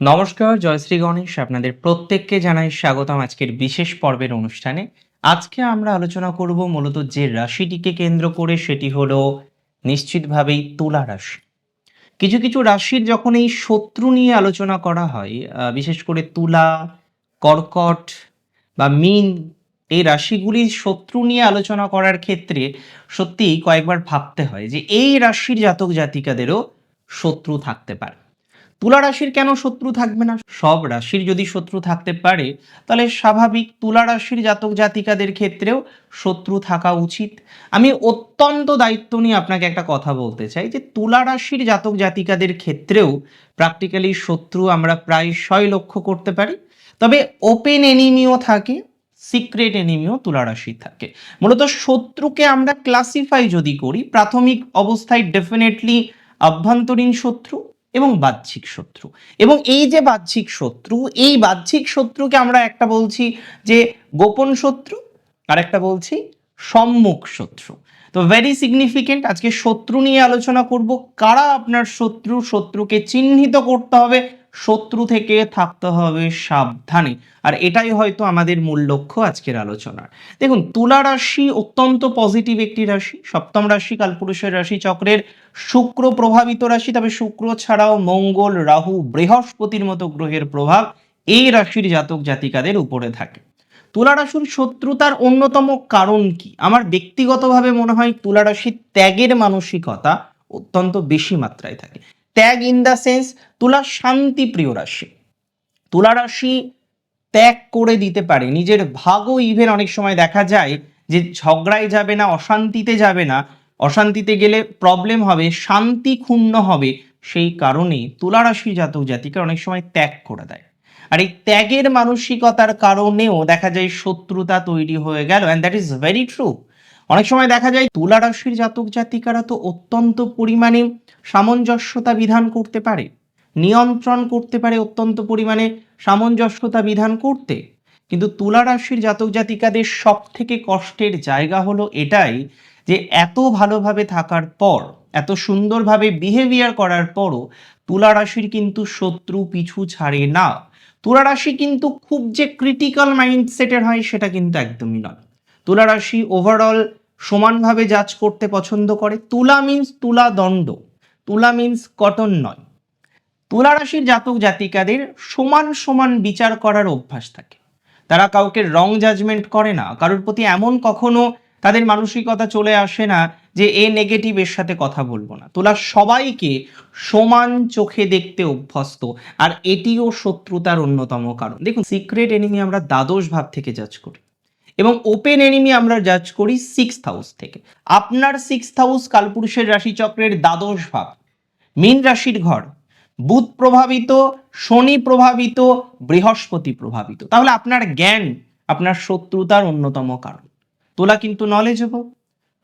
নমস্কার জয়শ্রী গণেশ। আপনাদের প্রত্যেককে জানাই স্বাগতম আজকের বিশেষ পর্বের অনুষ্ঠানে। আজকে আমরা আলোচনা করব মূলত যে রাশিটিকে কেন্দ্র করে, সেটি হলো নিশ্চিতভাবেই তুলা রাশি। কিছু কিছু রাশির যখন এই শত্রু নিয়ে আলোচনা করা হয় বিশেষ করে তুলা, কর্কট বা মিন, এই রাশিগুলির শত্রু নিয়ে আলোচনা করার ক্ষেত্রে সত্যিই কয়েকবার ভাবতে হয় যে এই রাশির জাতক জাতিকাদেরও শত্রু থাকতে পারে। তুলা রাশির কেন শত্রু থাকবে না? সব রাশির যদি শত্রু থাকতে পারে, তাহলে স্বাভাবিক তুলা রাশির জাতক জাতিকাদের ক্ষেত্রেও শত্রু থাকা উচিত। আমি অত্যন্ত দায়িত্ব নিয়ে আপনাকে একটা কথা বলতে চাই যে তুলা রাশির জাতক জাতিকাদের ক্ষেত্রেও প্র্যাকটিক্যালি শত্রু আমরা প্রায়শই লক্ষ্য করতে পারি। তবে ওপেন এনিমিও থাকে সিক্রেট এনিমিও তুলা রাশি থাকে। মূলত শত্রুকে আমরা ক্লাসিফাই যদি করি, প্রাথমিক অবস্থায় ডেফিনেটলি আভ্যন্তরীণ শত্রু এবং বাহ্যিক শত্রু। এবং এই যে বাহ্যিক শত্রু, এই বাহ্যিক শত্রুকে আমরা একটা বলছি যে গোপন শত্রু আর একটা বলছি সম্মুখ শত্রু। তো ভেরি সিগনিফিকেন্ট আজকে শত্রু নিয়ে আলোচনা করব। কারা আপনার শত্রু? শত্রুকে চিহ্নিত করতে হবে, শত্রু থেকে থাকতে হবে সাবধানে। আর এটাই হয়তো আমাদের মূল লক্ষ্য আজকের আলোচনার। দেখুন, তুলা রাশি অত্যন্ত পজিটিভ একটি রাশি। সপ্তম রাশি কালপুরুষের রাশি চক্রের শুক্র প্রভাবিত রাশি। তবে শুক্র ছাড়াও মঙ্গল, রাহু, বৃহস্পতির মতো গ্রহের প্রভাব এই রাশির জাতক জাতিকাদের উপরে থাকে। তুলা রাশির শত্রুতার অন্যতম কারণ কি? আমার ব্যক্তিগতভাবে মনে হয় তুলা রাশির ত্যাগের মানসিকতা অত্যন্ত বেশি মাত্রায় থাকে। ত্যাগ ইন দ্য সেন্স তুলা শান্তি প্রিয় রাশি। তুলা রাশি ত্যাগ করে দিতে পারে। নিজের ভাগও ইভেন অনেক সময় দেখা যায় যে ঝগড়ায় যাবে না, অশান্তিতে যাবে না। অশান্তিতে গেলে প্রবলেম হবে, শান্তি ক্ষুণ্ণ হবে। সেই কারণে তুলা রাশি জাতক জাতিকে অনেক সময় ত্যাগ করে দেয়। আর এই ত্যাগের মানসিকতার কারণেও দেখা যায় শত্রুতা তৈরি হয়ে গেল and that is very true অনেক সময় দেখা যায় তুলা রাশির জাতক জাতিকারা তো অত্যন্ত পরিমাণে সামঞ্জস্যতা বিধান করতে পারে, নিয়ন্ত্রণ করতে পারে অত্যন্ত পরিমাণে সামঞ্জস্যতা বিধান করতে। কিন্তু তুলা রাশির জাতক জাতিকাদের সব থেকে কষ্টের জায়গা হলো এটাই যে এত ভালোভাবে থাকার পর, এত সুন্দরভাবে বিহেভিয়ার করার পরও তুলা রাশির কিন্তু শত্রু পিছু ছাড়ে না। তুলা রাশি কিন্তু খুব যে ক্রিটিক্যাল মাইন্ডসেটের হয় সেটা কিন্তু একদমই নয়। তুলা রাশি ওভারঅল সমানভাবে জাজ করতে পছন্দ করে। তুলা মিন্স তুলা দণ্ড। তুলা মিন্স কটন নয়। তুলা রাশির জাতক জাতিকাদের সমান সমান বিচার করার অভ্যাস থাকে। তারা কাউকে রং জাজমেন্ট করে না। কারোর প্রতি এমন কখনো তাদের মানসিকতা চলে আসে না যে এ নেগেটিভ এর সাথে কথা বলব না। তোলা সবাইকে সমান চোখে দেখতে অভ্যস্ত, আর এটিও শত্রুতার অন্যতম কারণ। দেখুন সিক্রেট এনিমি আমরা দ্বাদশ ভাব থেকে জাজ করি, এবং ওপেন এনিমি আমরা জাজ করি সিক্স হাউস থেকে। আপনার সিক্স হাউস কালপুরুষের রাশিচক্রের দ্বাদশ ভাব, মীন রাশির ঘর, বুধ প্রভাবিত, শনি প্রভাবিত, বৃহস্পতি প্রভাবিত। তাহলে আপনার জ্ঞান, আপনার শত্রুতার অন্যতম কারণ। তোলা কিন্তু নলেজেবল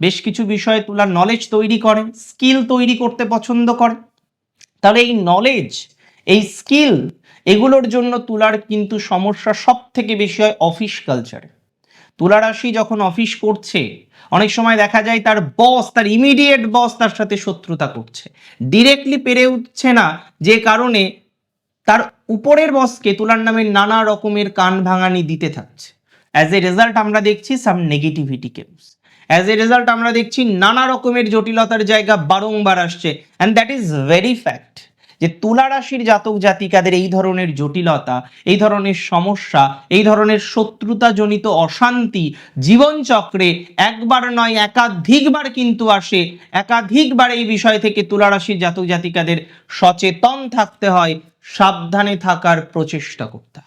বেশ কিছু বিষয়ে তোলা নলেজ তৈরি করে স্কিল তৈরি করতে পছন্দ করে। তাহলে এই নলেজ এই স্কিল এগুলোর জন্য তুলার কিন্তু সমস্যা সব থেকে বেশি হয় অফিস কালচারে তুলা রাশি যখন অফিস করছে, অনেক সময় দেখা যায় তার বস তার ইমিডিয়েট বস তার সাথে শত্রুতা করছে। ডিরেক্টলি পেরে উঠছে না, যে কারণে তার উপরের বসকে তুলার নামে নানা রকমের কান ভাঙানি দিতে থাকছে। অ্যাজ এ রেজাল্ট আমরা দেখছি some negativity comes as a result আমরা দেখছি নানা রকমের জটিলতার জায়গা বারংবার আসছে and that is very fact যে তুলা রাশির জাতক জাতিকাদের এই ধরনের জটিলতা, এই ধরনের সমস্যা, এই ধরনের শত্রুতাজনিত অশান্তি জীবনচক্রে একবার নয়, একাধিকবার কিন্তু আসে। একাধিকবার এই বিষয় থেকে তুলা রাশির জাতক জাতিকাদের সচেতন থাকতে হয়, সাবধানে থাকার প্রচেষ্টা করতে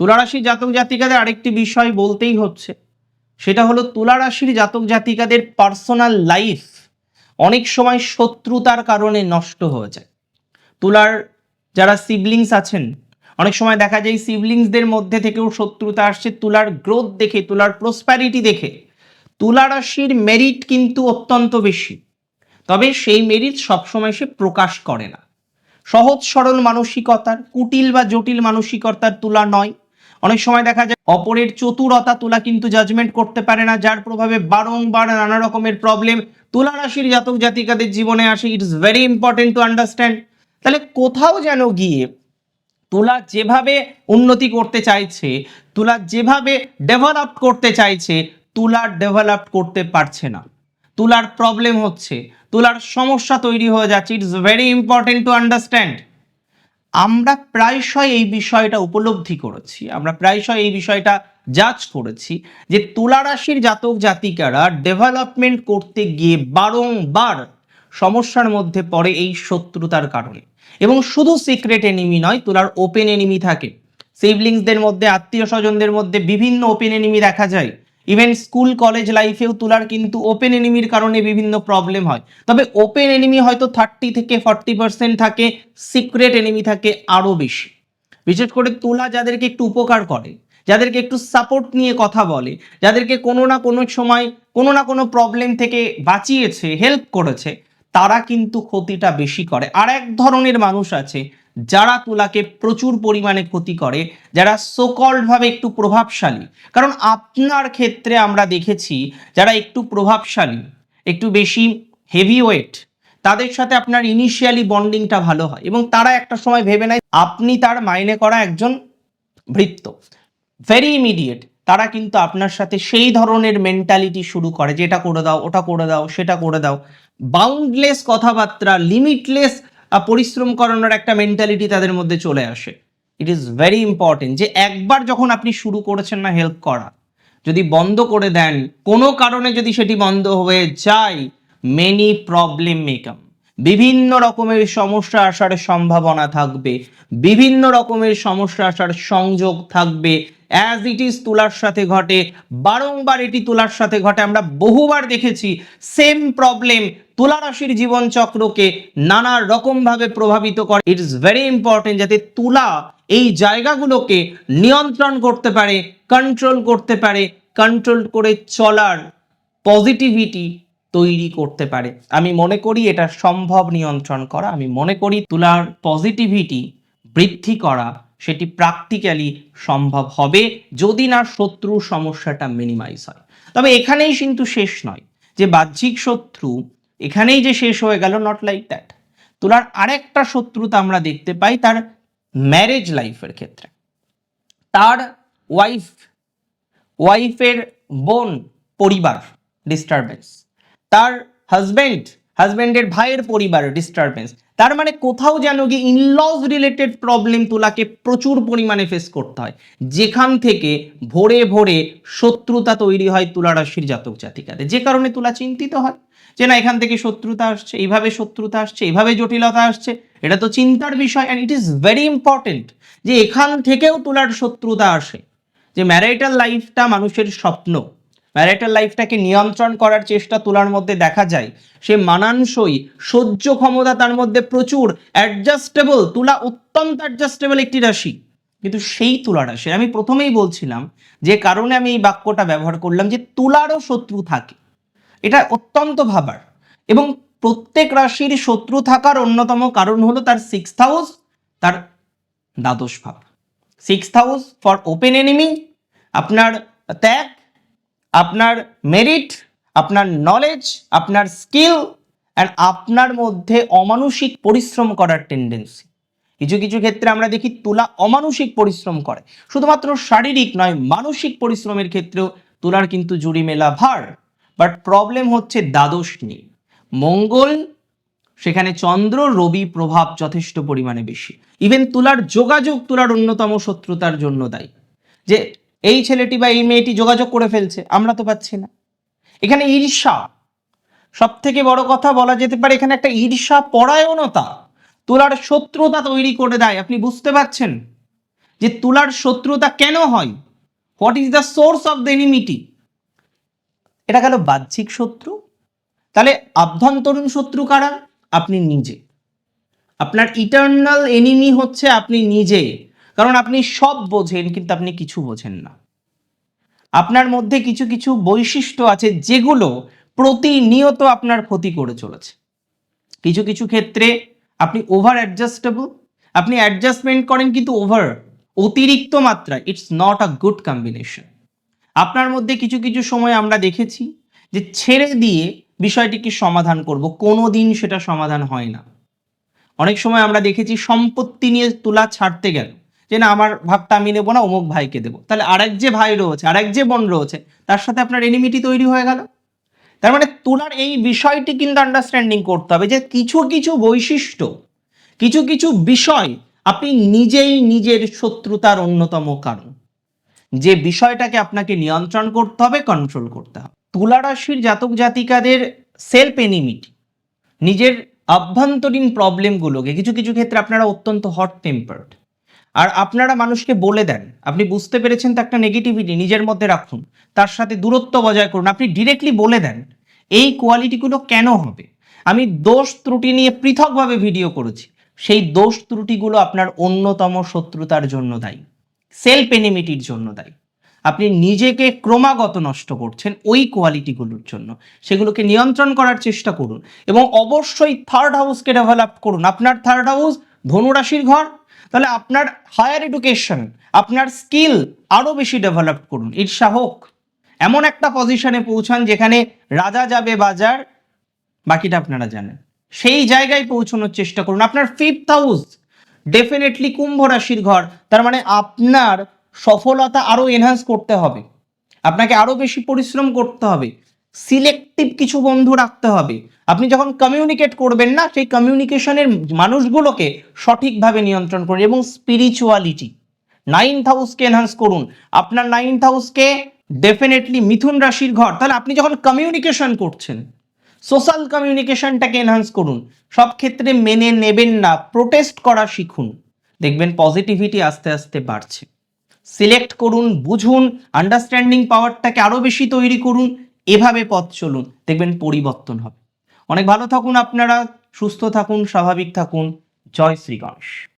তুলা রাশির জাতক জাতিকাদের আরেকটি বিষয় বলতেই হচ্ছে। সেটা হলো তুলা রাশির জাতক জাতিকাদের পার্সোনাল লাইফ অনেক সময় শত্রুতার কারণে নষ্ট হয়ে যায়। তুলার যারা সিবলিংস আছেন, অনেক সময় দেখা যায় সিবলিংসদের মধ্যে থেকেও শত্রুতা আসছে। তুলার গ্রোথ দেখে, তুলার প্রসপ্যারিটি দেখে তুলা রাশির মেরিট কিন্তু অত্যন্ত বেশি। তবে সেই মেরিট সবসময় সে প্রকাশ করে না। সহজ সরল মানসিকতার, কুটিল বা জটিল মানসিকতার তুলা নয়। অনেক সময় দেখা যায় অপরের চতুরতা তুলা কিন্তু জাজমেন্ট করতে পারে না, যার প্রভাবে বারংবার নানা রকমের প্রবলেম তুলা রাশির জাতক জাতিকাদের জীবনে আসে। It's very important to understand তাহলে কোথাও যেন গিয়ে তুলা যেভাবে উন্নতি করতে চাইছে, তুলা যেভাবে ডেভেলপ করতে চাইছে, তুলা ডেভেলপ করতে পারছে না। তুলার প্রবলেম হচ্ছে, তুলার সমস্যা তৈরি হয়ে যাচ্ছে। It's very important to understand আমরা প্রায়শই এই বিষয়টা উপলব্ধি করেছি, আমরা প্রায়শই এই বিষয়টা জাজ করেছি যে তুলা রাশির জাতক জাতিকারা ডেভেলপমেন্ট করতে গিয়ে বারংবার সমস্যার মধ্যে পড়ে এই শত্রুতার কারণে। এবং শুধু সিক্রেট এনিমি নয়, তুলার ওপেন এনিমি থাকে। সিবলিংসদের মধ্যে, আত্মীয় স্বজনদের মধ্যে বিভিন্ন ওপেন এনিমি দেখা যায়। ইভেন স্কুল কলেজ লাইফেও তুলার কিন্তু ওপেন এনিমির কারণে বিভিন্ন প্রবলেম হয়। তবে ওপেন এনিমি হয়তো থার্টি থেকে ফর্টি পার্সেন্ট থাকে সিক্রেট এনিমি থাকে আরও বেশি। বিশেষ করে তুলা যাদেরকে একটু উপকার করে, যাদেরকে একটু সাপোর্ট নিয়ে কথা বলে, যাদেরকে কোনো না কোনো সময় কোনো না কোনো প্রবলেম থেকে বাঁচিয়েছে হেল্প করেছে, তারা কিন্তু ক্ষতিটা বেশি করে। আর এক ধরনের মানুষ আছে যারা তুলাকে প্রচুর পরিমাণে ক্ষতি করে, যারা সোকল্ড ভাবে একটু প্রভাবশালী, কারণ আপনার ক্ষেত্রে আমরা দেখেছি যারা একটু প্রভাবশালী, একটু বেশি হেভি ওয়েট তাদের সাথে আপনার ইনিশিয়ালি বন্ডিংটা ভালো হয় এবং তারা একটা সময় ভেবে নেয়, আপনি তার মাইনে করা একজন ভৃত্য ভেরি ইমিডিয়েট তারা কিন্তু আপনার সাথে সেই ধরনের মেন্টালিটি শুরু করে যে, এটা করে দাও, ওটা করে দাও, সেটা করে দাও। বাউন্ডলেস কথাবার্তা লিমিটলেস পরিশ্রম করানোর একটা মেন্টালিটি তাদের মধ্যে চলে আসে। ইট ইজ ভেরি ইম্পর্টেন্ট যে একবার যখন আপনি শুরু করেছেন না হেল্প করা, যদি বন্ধ করে দেন, কোনো কারণে যদি সেটি বন্ধ হয়ে যায় মেনি প্রবলেম মেকাম বিভিন্ন রকমের সমস্যা আসার সম্ভাবনা থাকবে, বিভিন্ন রকমের সমস্যা আসার সংযোগ থাকবে অ্যাজ ইট ইজ তুলার সাথে ঘটে। বারংবার এটি তুলার সাথে ঘটে। আমরা বহুবার দেখেছি সেম প্রবলেম তুলা রাশির জীবনচক্রকে নানা রকমভাবে প্রভাবিত করে। ইট ইজ ভেরি ইম্পর্টেন্ট যাতে তুলা এই জায়গাগুলোকে নিয়ন্ত্রণ করতে পারে কন্ট্রোল করতে পারে কন্ট্রোল করে চলার পজিটিভিটি তৈরি করতে পারে। আমি মনে করি এটা সম্ভব নিয়ন্ত্রণ করা। আমি মনে করি তুলার পজিটিভিটি বৃদ্ধি করা সেটি প্র্যাকটিক্যালি সম্ভব হবে যদি না শত্রু সমস্যাটা মিনিমাইজ হয়। তবে এখানেই কিন্তু শেষ নয় যে বাহ্যিক শত্রু এখানেই যে শেষ হয়ে গেল নট লাইক দ্যাট তুলার আরেকটা শত্রুতা আমরা দেখতে পাই তার ম্যারেজ লাইফের ক্ষেত্রে। তার ওয়াইফ ওয়াইফের বোন, পরিবার ডিস্টারবেন্স তার হাজবেন্ড হাজবেন্ডের ভাইয়ের পরিবার ডিস্টারবেন্স তার মানে কোথাও যেন গিয়ে ইনলস রিলেটেড প্রবলেম তোলাকে প্রচুর পরিমাণে ফেস করতে হয়। যেখান থেকে ভোরে ভোরে শত্রুতা তৈরি হয় তুলা রাশির জাতক জাতিকাতে যে কারণে তুলা চিন্তিত হয়। যে না, এখান থেকে শত্রুতা আসছে, এইভাবে শত্রুতা আসছে, এইভাবে জটিলতা আসছে, এটা তো চিন্তার বিষয় and it is very important যে এখান থেকেও তুলার শত্রুতা আসে। যে ম্যারাইটাল লাইফটা মানুষের স্বপ্ন। ম্যারাইটাল লাইফটাকে নিয়ন্ত্রণ করার চেষ্টা তোলার মধ্যে দেখা যায়, সে মানানসই সহ্য ক্ষমতা তার মধ্যে প্রচুর অ্যাডজাস্টেবল তুলা অত্যন্ত অ্যাডজাস্টেবল একটি রাশি। কিন্তু সেই তুলা রাশি, আমি প্রথমেই বলছিলাম যে কারণে আমি এই বাক্যটা ব্যবহার করলাম যে তুলারও শত্রু থাকে। এটা অত্যন্ত ভাবার। এবং প্রত্যেক রাশির শত্রু থাকার অন্যতম কারণ হলো তার সিক্স হাউস তার দ্বাদশ ভাব। Six house for open enemy আপনার ত্যাগ আপনার মেরিট আপনার নলেজ আপনার স্কিল অ্যান্ড আপনার মধ্যে অমানসিক পরিশ্রম করার টেন্ডেন্সি কিছু কিছু ক্ষেত্রে আমরা দেখি তুলা অমানসিক পরিশ্রম করে। শুধুমাত্র শারীরিক নয়, মানসিক পরিশ্রমের ক্ষেত্রেও তুলার কিন্তু জুড়ি মেলা ভার। বাট প্রবলেম হচ্ছে দ্বাদশ নিয়ে। মঙ্গল, সেখানে চন্দ্র, রবি প্রভাব যথেষ্ট পরিমাণে বেশি। ইভেন তুলার যোগাযোগ তুলার অন্যতম শত্রুতার জন্য দায়ী। যে এই ছেলেটি বা এই মেয়েটি যোগাযোগ করে ফেলছে, আমরা তো পাচ্ছি না। এখানে ঈর্ষা। সব থেকে বড় কথা বলা যেতে পারে, এখানে একটা ঈর্ষা পরায়ণতা। তুলার শত্রুতা তৈরি করে দেয়, আপনি বুঝতে পারছেন? যে তুলার শত্রুতা কেন হয়? What is the source of the enmity এটা গেল বাহ্যিক শত্রু। তাহলে আভ্যন্তরীণ শত্রু কারা? আপনি নিজে। আপনার ইটার্নাল এনিমি হচ্ছে আপনি নিজে। কারণ আপনি সব বোঝেন, কিন্তু আপনি কিছু বোঝেন না। আপনার মধ্যে কিছু কিছু বৈশিষ্ট্য আছে যেগুলো প্রতিনিয়ত আপনার ক্ষতি করে চলেছে। কিছু কিছু ক্ষেত্রে আপনি ওভার অ্যাডজাস্টেবল আপনি অ্যাডজাস্টমেন্ট করেন কিন্তু ওভার অতিরিক্ত মাত্রা it's not a good combination আপনার মধ্যে কিছু কিছু সময় আমরা দেখেছি যে ছেড়ে দিয়ে বিষয়টিকে সমাধান করব কোনো দিন সেটা সমাধান হয় না। অনেক সময় আমরা দেখেছি সম্পত্তি নিয়ে তুলা ছাড়তে গেল যে না, আমার ভাগটা আমি নেব না, অমুক ভাইকে দেবো। তাহলে আরেক যে ভাই রয়েছে, আরেক যে বোন রয়েছে, তার সাথে আপনার এনিমিটি তৈরি হয়ে গেল। তার মানে তুলার এই বিষয়টি কিন্তু আন্ডারস্ট্যান্ডিং করতে হবে যে কিছু কিছু বৈশিষ্ট্য, কিছু কিছু বিষয় আপনি নিজেই নিজের শত্রুতার অন্যতম কারণ। যে বিষয়টাকে আপনাকে নিয়ন্ত্রণ করতে হবে কন্ট্রোল করতে হবে। তুলা রাশির জাতক জাতিকাদের সেলফ এনিমিটি নিজের আভ্যন্তরীণ প্রবলেমগুলোকে কিছু কিছু ক্ষেত্রে আপনারা অত্যন্ত হট টেম্পার্ড আর আপনারা মানুষকে বলে দেন। আপনি বুঝতে পেরেছেন তো একটা নেগেটিভিটি নিজের মধ্যে রাখুন। তার সাথে দূরত্ব বজায় করুন। আপনি ডিরেক্টলি বলে দেন, এই কোয়ালিটিগুলো কেন হবে? আমি দোষ ত্রুটি নিয়ে পৃথকভাবে ভিডিও করেছি। সেই দোষ ত্রুটিগুলো আপনার অন্যতম শত্রুতার জন্য দায়ী। সেলফ এনিমিটির জন্য দায়ী। আপনি নিজেকে ক্রমাগত নষ্ট করছেন ওই কোয়ালিটিগুলোর জন্য। সেগুলোকে নিয়ন্ত্রণ করার চেষ্টা করুন এবং অবশ্যই থার্ড হাউসকে ডেভেলপ করুন। আপনার থার্ড হাউস ধনুরাশির ঘর তাহলে আপনার হায়ার এডুকেশন আপনার স্কিল আরও বেশি ডেভেলপ করুন। ঈর্ষা হোক, এমন একটা পজিশনে পৌঁছান যেখানে রাজা যাবে বাজার, বাকিটা আপনারা জানেন। সেই জায়গায় পৌঁছানোর চেষ্টা করুন। আপনার ফিফথ হাউস ডেফিনেটলি কুম্ভ রাশির ঘর, তার মানে আপনার সফলতা আরও এনহান্স করতে হবে। আপনাকে আরও বেশি পরিশ্রম করতে হবে। সিলেক্টিভ কিছু বন্ধু রাখতে হবে। আপনি যখন কমিউনিকেট করবেন না, সেই কমিউনিকেশনের মানুষগুলোকে সঠিকভাবে নিয়ন্ত্রণ করুন এবং স্পিরিচুয়ালিটি নাইন্থ হাউসকে এনহান্স করুন। আপনার নাইন্থ হাউসকে ডেফিনেটলি মিথুন রাশির ঘর। তাহলে আপনি যখন কমিউনিকেশন করছেন সোশ্যাল কমিউনিকেশনটাকে এনহান্স করুন। সব ক্ষেত্রে মেনে নেবেন না প্রোটেস্ট করা শিখুন। দেখবেন পজিটিভিটি আস্তে আস্তে বাড়ছে। সিলেক্ট করুন, বুঝুন আন্ডারস্ট্যান্ডিং পাওয়ারটাকে আরও বেশি তৈরি করুন। এভাবে পথ চলুন, দেখবেন পরিবর্তন হবে। অনেক ভালো থাকুন আপনারা, সুস্থ থাকুন, স্বাভাবিক থাকুন। জয় শ্রী গণেশ।